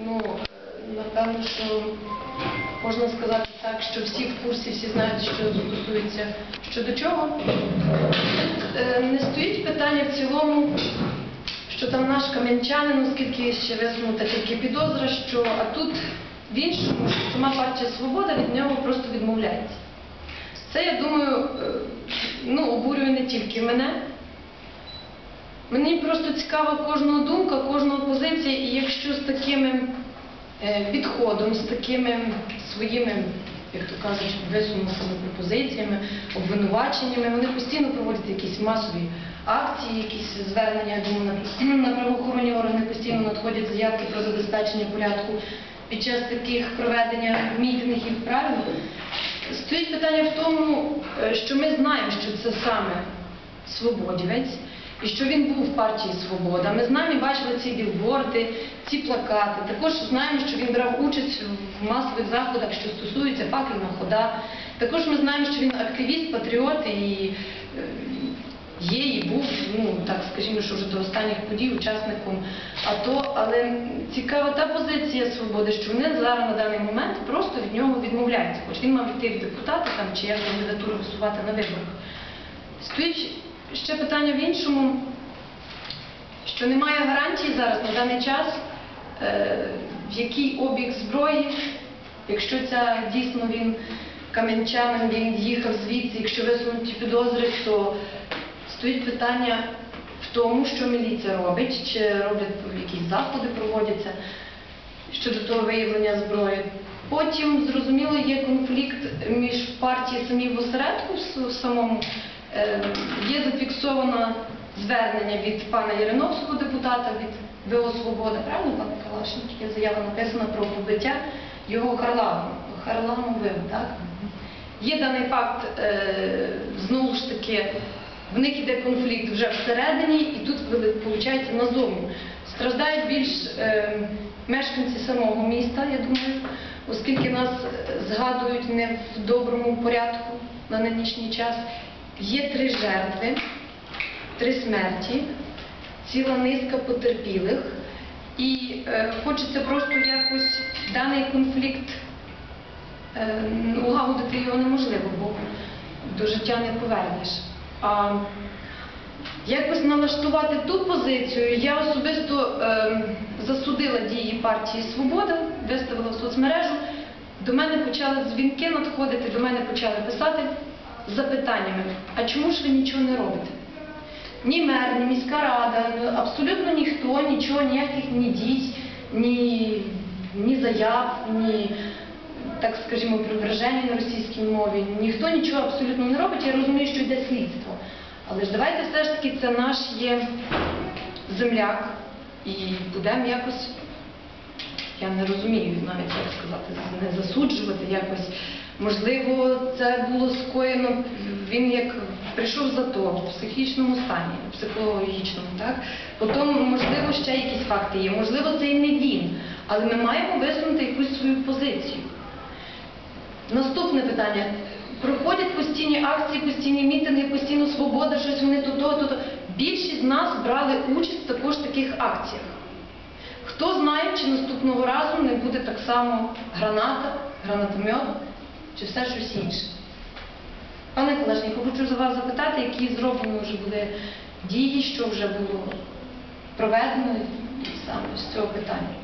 Ну, напевно, що можна сказати так, що всі в курсі, всі знають, що стосується щодо чого. Е, Не стоїть питання в цілому, що там наш кам'янчанин, оскільки ще висунута тільки підозра, що а тут в іншому, що сама партія Свобода від нього просто відмовляється. Це, я думаю, е, ну, обурює не тільки мене. Мені просто цікава кожного думка, кожного позиція, і якщо з такими е, підходом, з такими своїми, як то кажуть, висунутими пропозиціями, обвинуваченнями, вони постійно проводять якісь масові акції, якісь звернення, я думаю, на, на правоохоронні органи постійно надходять заявки про забезпечення порядку під час таких проведення мітингів, правильно? Стоїть питання в тому, е, що ми знаємо, що це саме свободівець, і що він був в партії Свобода. Ми знаємо і бачили ці білборди, ці плакати. Також знаємо, що він брав участь в масових заходах, що стосуються факельного хода. Також ми знаємо, що він активіст, патріот і е, є і був, ну так скажімо, що вже до останніх подій учасником АТО. Але цікава та позиція свободи, що вони зараз на даний момент просто від нього відмовляються. Хоч він мав йти в депутати там чи як кандидатуру висувати на виборах. Стоїть ще питання в іншому, що немає гарантії зараз на даний час, е, в який обіг зброї, якщо це дійсно він кам'янчанин, він їхав звідси, якщо висунуті підозри, то стоїть питання в тому, що міліція робить, чи роблять якісь заходи, проводяться щодо того виявлення зброї. Потім, зрозуміло, є конфлікт між партією самі в осередку в самому. Є зафіксовано звернення від пана Яриновського депутата, від ВО Свобода, правильно, пане Калашник? Є заява написана про побиття його. Харламом вив, так? Є даний факт, е, знову ж таки, в них іде конфлікт вже всередині, і тут виходить назовні. Страждають більш е, мешканці самого міста, я думаю, оскільки нас е, згадують не в доброму порядку на нинішній час. Є три жертви, три смерті, ціла низка потерпілих. І е, хочеться просто якось даний конфлікт Е, улагодити його неможливо, бо до життя не повернеш. А якось налаштувати ту позицію, я особисто е, засудила дії партії Свобода, виставила в соцмережу. До мене почали дзвінки надходити, до мене почали писати з запитаннями, а чому ж ви нічого не робите? Ні мер, ні міська рада, абсолютно ніхто, нічого, ніяких ні дій, ні, ні заяв, ні, так скажімо, приверження на російській мові. Ніхто нічого абсолютно не робить. Я розумію, що йде слідство. Але ж давайте все ж таки це наш є земляк і будемо якось, я не розумію навіть як сказати, не засуджувати якось. Можливо, це було скоєно, він як прийшов за то в психічному стані, психологічному, так? Потім, можливо, ще якісь факти є, можливо, це і не він. Але ми маємо висунути якусь свою позицію. Наступне питання. Проходять постійні акції, постійні мітинги, постійно свобода, щось вони то, то, то. Більшість з нас брали участь також в таких акціях. Хто знає, чи наступного разу не буде так само граната, гранатомет, чи все щось інше. Пане Калашніку, хочу за вас запитати, які зроблені вже були дії, що вже було проведено саме з цього питання.